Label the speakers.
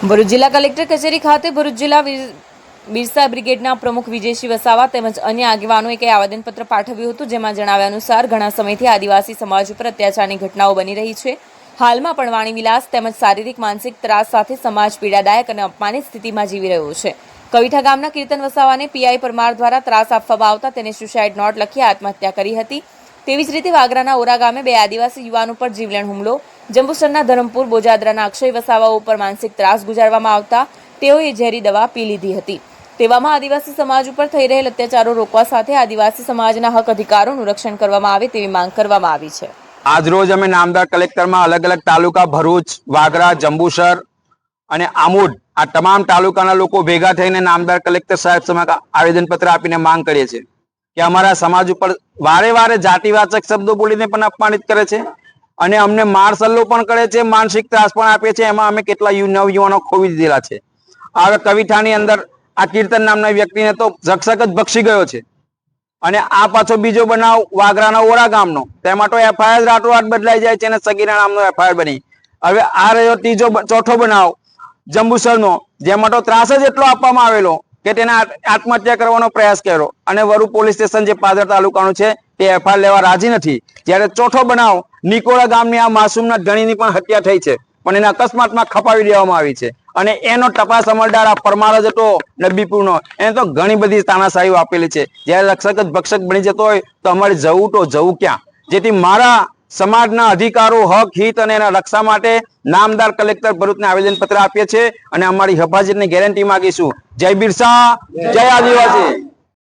Speaker 1: ભરૂચ જિલ્લા કલેક્ટર કચેરી ખાતે ભરૂચ જિલ્લા બિરસા બ્રિગેડના પ્રમુખ વિજયસિંહ વસાવા તેમજ અન્ય આગેવાનોએ એક આવેદનપત્ર પાઠવ્યું હતું, જેમાં જણાવ્યા અનુસાર ઘણા સમયથી આદિવાસી સમાજ ઉપર અત્યાચારની ઘટનાઓ બની રહી છે. હાલમાં પણ વાણી વિલાસ તેમજ શારીરિક માનસિક ત્રાસ સાથે સમાજ પીડાદાયક અને અપમાનિત સ્થિતિમાં જીવી રહ્યો છે. કવિઠા ગામના કીર્તન વસાવાને પીઆઈ પરમાર દ્વારા ત્રાસ આપવામાં આવતા તેને સુસાઇડ નોટ લખી આત્મહત્યા કરી હતી. તેવી જ રીતે વાગરાના ઓરા ગામે બે આદિવાસી યુવાન ઉપર જીવલેણ હુમલો જંબુસરના ધરમપુર, બોજાદરાના અક્ષય વસાવા ઉપર માનસિક ત્રાસ ગુજારવામાં આવતા તેઓએ ઝેરી દવા પી લીધી હતી. તેવામાં આદિવાસી સમાજ ઉપર થઈ રહેલ અત્યાચારો રોકવા સાથે આદિવાસી સમાજના હક અધિકારોનું રક્ષણ કરવામાં આવે તેવી માંગ કરવામાં આવી છે.
Speaker 2: આજરોજ અમે નામદાર કલેક્ટરમાં અલગ અલગ તાલુકા ભરૂચ, વાગરા, જંબુસર અને આમોડ આ તમામ તાલુકાના લોકો ભેગા થઈને નામદાર કલેક્ટર સાહેબ સમક્ષ આવેદનપત્ર આપીને માંગ કરીએ છીએ કે અમારા સમાજ ઉપર વારે વારે જાતિવાચક શબ્દો બોલીને પણ અપમાનિત કરે છે. અને અમને માર સલ્લો પણ કરે છે, માનસિક ત્રાસ પણ આપે છે, એમાં અમે કેટલા નવયુવાનો ખોવી દીધેલા છે. હવે કવિઠાની અંદર આ કીર્તન નામના વ્યક્તિને તો રક્ષક જ બક્ષી ગયો છે. અને આ પાછો બીજો બનાવ વાગરાના ઓરા ગામનો. તેમાં તો એફઆઈઆર રાતોરાત બદલાઈ જાય છે અને સગીરા નામનો એફઆઈઆર બની. હવે આ રહ્યો ત્રીજો ચોથો બનાવ જંબુસરનો. જેમાં તો ત્રાસ જ એટલો આપવામાં આવેલો કે તેને આત્મહત્યા કરવાનો પ્રયાસ કર્યો. અને વરુ પોલીસ સ્ટેશન જે પાદર તાલુકાનું છે, તે એફઆઈઆર લેવા રાજી નથી. જ્યારે ચોથો બનાવ નિકોળા ગામની આ માસૂમના ધણીની પણ હત્યા થઈ છે. પણ એને અકસ્માતમાં ખપાવી દેવામાં આવી છે. અને એનો તપાસ અમલદાર આ પરમાર જ હતો, નબીપુરનો. એને તો ઘણી બધી તાનાશાહીઓ આપેલી છે. જ્યારે રક્ષક જ ભક્ષક બની જતો હોય, તો અમારે જવું તો જવું ક્યાં? જેથી મારા સમાજના અધિકારો, હક, હિત અને એના રક્ષા માટે નામદાર કલેક્ટર ભરૂચને આવેદનપત્ર આપીએ છીએ અને અમારી હફાજતની ગેરંટી માંગીશું. જય બિરસા જય આદિવાસી.